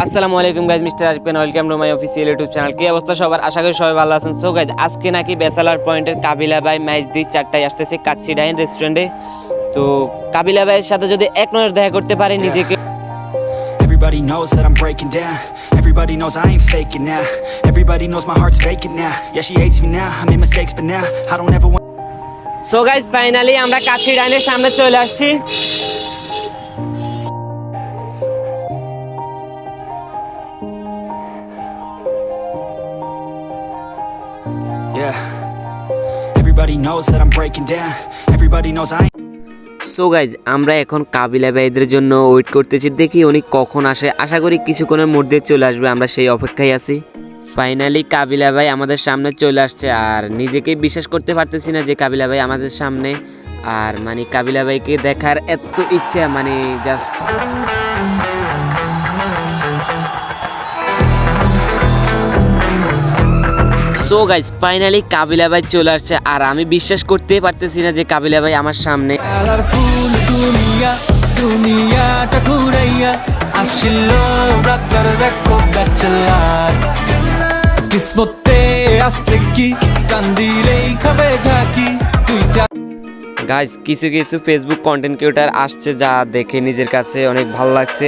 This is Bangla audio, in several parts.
আসসালামু আলাইকুম guys mister Arifen welcome to my official YouTube channel কি অবস্থা সবার? আশা করি সবাই ভালো আছেন। সো গাইজ আজকে নাকি বেসালার পয়েন্টের কাবিলা ভাই ম্যাচ দিয়ে চারটায় আসতেছে কাচ্চি ডাইন রেস্টুরেন্টে তো কাবিলা ভাইয়ের সাথে যদি এক নজর দেখা করতে পারে নিজেকে। Everybody knows that I'm breaking down Everybody knows I ain't faking now Everybody knows my heart's vacant now Yeah, she hates me now, I made mistakes but now I don't ever want so guys finally আমরা কাচ্চি ডাইনের সামনে চলে আসছি। Yeah. Everybody knows that I'm breaking down. Everybody knows I so guys আমরা এখন কাবিলা ভাইদের জন্য ওয়েট করতেছি। দেখি উনি কখন আসে। আশা করি কিছুক্ষণের মধ্যে চলে আসবে। আমরা সেই অপেক্ষায় আছি। ফাইনালি কাবিলা ভাই আমাদের সামনে চলে আসছে। আর নিজেকে বিশ্বাস করতে পারতেছি না যে কাবিলা ভাই আমাদের সামনে। আর মানে কাবিলা ভাইকে দেখার এত ইচ্ছা মানে just so guys finally Kabila ভাই চলে আসছে। আর আমি বিশ্বাস করতেই পারতেছি না যে কাবিলা ভাই আমার সামনে। দুনিয়াটা ঘুরাইয়া আসিল রাখার দেখো ব্যাচেলার। কিসমতে আছে কি কান্দিলেই খাবে ঝাঁকি তুই গাইজ কিছু কিছু ফেসবুক কন্টেন্ট ক্রিয়েটার আসছে যা দেখে নিজের কাছে অনেক ভালো লাগছে।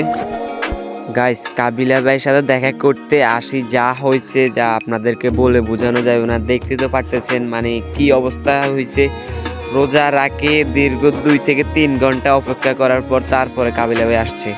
গাইজ কাবিলা ভাইয়ের সাথে দেখা করতে আসি। যা হয়েছে, যা আপনাদেরকে বলে বোঝানো যাবে না। দেখতে তো পারতেছেন মানে কি অবস্থা হয়েছে। রোজা রাখে দীর্ঘ দুই থেকে তিন ঘণ্টা অপেক্ষা করার পর তারপরে কাবিলা ভাই আসছে।